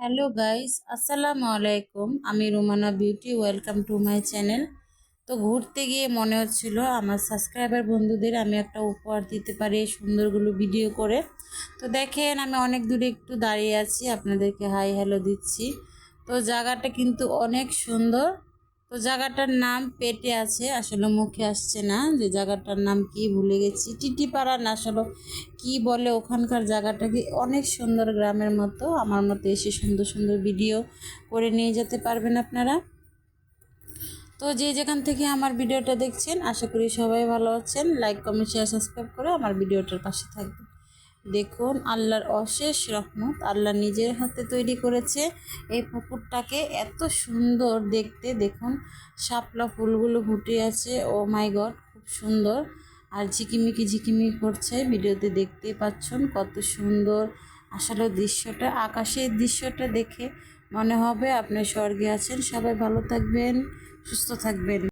Hello guys, আসসালামু আলাইকুম। আমি Rumana Beauty, welcome to my channel. তো ঘুরতে গিয়ে মনে হচ্ছিল আমার সাবস্ক্রাইবার বন্ধুদের আমি একটা উপহার দিতে পারি সুন্দরগুলো ভিডিও করে। তো দেখেন, আমি অনেক দূরে একটু দাঁড়িয়ে আছি, আপনাদেরকে হাই হ্যালো দিচ্ছি। তো জায়গাটা কিন্তু অনেক সুন্দর। তো জায়গাটার নাম পেটে আছে, আসলে মুখে আসছে না যে জায়গাটার নাম কি ভুলে গেছি। টিটিপাড়া না, আসলে কি বলে ওখানকার জায়গাটা কি? অনেক সুন্দর গ্রামের মতো, আমার মতো এসে সুন্দর সুন্দর ভিডিও করে নিয়ে যেতে পারবেন আপনারা। তো যে যেখান থেকে আমার ভিডিওটা দেখছেন, আশা করি সবাই ভালো আছেন। লাইক কমেন্ট শেয়ার সাবস্ক্রাইব করে আমার ভিডিওটার পাশে থাকবেন। দেখুন, আল্লাহর অশেষ রহমত, আল্লাহ নিজের হাতে তৈরি করেছে এই পুকুরটাকে। এত সুন্দর দেখতে, দেখুন, শাপলা ফুলগুলো ফুটে আছে। ও মাই গড খুব সুন্দর। আর ঝিকিমিকি ঝিকিমিকি করছে, ভিডিওতে দেখতেই পাচ্ছেন কত সুন্দর। আসলে দৃশ্যটা, আকাশের দৃশ্যটা দেখে মনে হবে আপনি স্বর্গে আছেন। সবাই ভালো থাকবেন, সুস্থ থাকবেন।